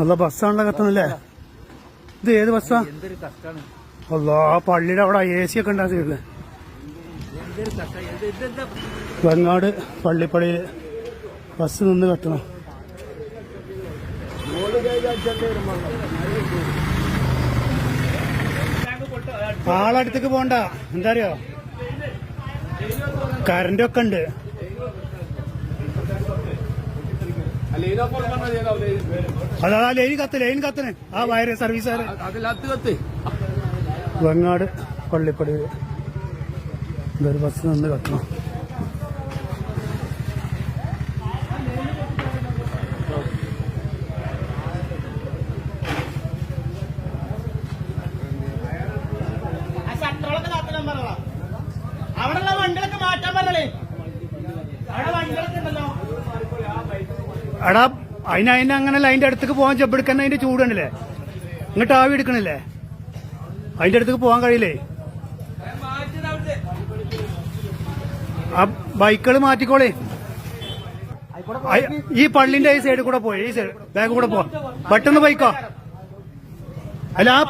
അല്ല ബസ്സാണല്ലോ കത്തണല്ലേ ഇത് ഏത് ബസ്സാ അല്ലോ ആ പള്ളിയുടെ അവിടെ എ സി ഒക്കെ ഉണ്ടാക്കിയില്ലേ വെങ്ങാട് പള്ളിപ്പടിയിൽ ബസ് നിന്ന് കത്തണം. ആളടുത്തേക്ക് പോണ്ട. എന്താ അറിയോ? കരണ്ടൊക്കെ ഉണ്ട്. അതാ ലൈൻ കത്ത് ലൈൻ കത്തിന്. ആ വയറ് കത്ത് വെങ്ങാട് പള്ളിപ്പടി. ഇതൊരു ബസ് നിന്ന് കത്തണം. അവിടെയുള്ള വണ്ടികളൊക്കെ മാറ്റാൻ പറഞ്ഞേ അവിടെ വണ്ടികളൊക്കെ ഉണ്ടല്ലോ. എടാ അതിന് അതിന് അങ്ങനെ അതിന്റെ അടുത്തേക്ക് പോകാൻ ചെപ്പെടുക്കാൻ അതിന്റെ ചൂടുണ്ടല്ലേ ഇങ്ങോട്ട് ആവി എടുക്കണില്ലേ? അതിന്റെ അടുത്തേക്ക് പോകാൻ കഴിയില്ലേ? ആ ബൈക്കുകൾ മാറ്റിക്കോളേ. ഈ പള്ളിന്റെ ഈ സൈഡിൽ കൂടെ പോയി ഈ സൈഡ് ബാഗ് കൂടെ പോ. പെട്ടെന്ന് ബൈക്കോ അല്ല ആ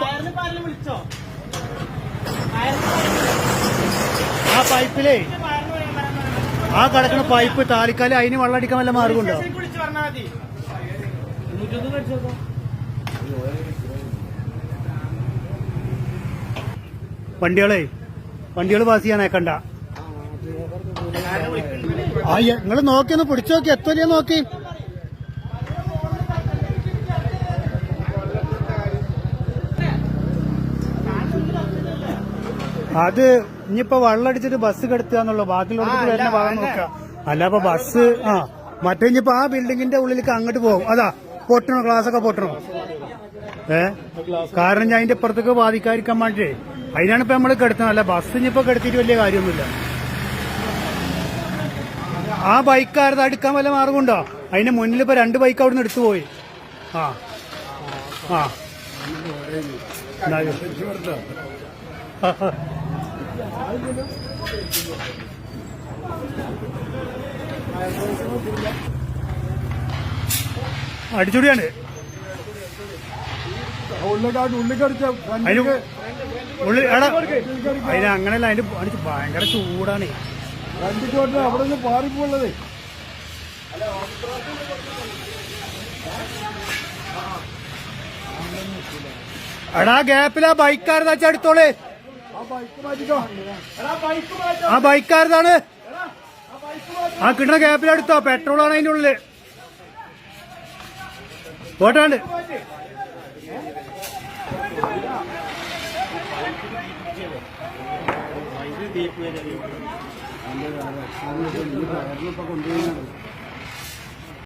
ആ പൈപ്പിലേ ആ കിടക്കുന്ന പൈപ്പ് താലിക്കാലേ അതിന് വെള്ളം അടിക്കാൻ വല്ല മാർഗമുണ്ടോ? പറഞ്ഞാൽ മതി. വണ്ടികളെ വണ്ടികൾ പാസ് ചെയ്യാനേക്കണ്ട ആ നിങ്ങൾ നോക്കി ഒന്ന് പിടിച്ചു നോക്കി എത്ര നോക്കി. അത് ഇനിയിപ്പോ വെള്ളം അടിച്ചിട്ട് ബസ് കെടുത്തുക എന്നുള്ളു. ബാക്കിയുള്ളവർക്ക് വരുന്ന ഭാഗം നോക്കുക. അല്ല അപ്പൊ ബസ് ആ. മറ്റേ ഇനിയിപ്പോ ആ ബിൽഡിങ്ങിന്റെ ഉള്ളിലേക്ക് അങ്ങോട്ട് പോകും. അതാ പൊട്ടണോ? ഗ്ലാസ് ഒക്കെ പൊട്ടണോ? ഏ? കാരണം ഞാൻ അതിന്റെ ഇപ്പുറത്തേക്ക് ബാധിക്കാതിരിക്കാൻ വേണ്ടിട്ടേ. അതിനാണ് ഇപ്പൊ നമ്മൾ കെടുത്തുന്നത് അല്ല ബസ് ഇനിയിപ്പോ കെടുത്തിട്ട് വലിയ കാര്യമൊന്നുമില്ല. ആ ബൈക്കാരത് അടുക്കാൻ വല്ല മാർഗമുണ്ടോ അതിന്റെ മുന്നിൽ ഇപ്പൊ രണ്ട് ബൈക്ക് അവിടുന്ന് എടുത്തു പോയി. ആ. ആ. എന്നാലും. അടിച്ചുടിയാണ്. അതിന് എടാ അതിന് അടിച്ച് ഭയങ്കര ചൂടാണ്. അവിടെ നിന്ന് പാറിപ്പോളതേ എടാ ഗ്യാപ്പിലാ ബൈക്കാരതാ എടുത്തോളേ ആ ബൈക്ക് മാറ്റിക്കോ. ആ ബൈക്കാരതാണ്. ആ കിട്ടുന്ന ഗ്യാപ്പിലെടുത്തോ പെട്രോളാണ് അതിന്റെ ഉള്ളിൽ. പോട്ടാണ്ട്.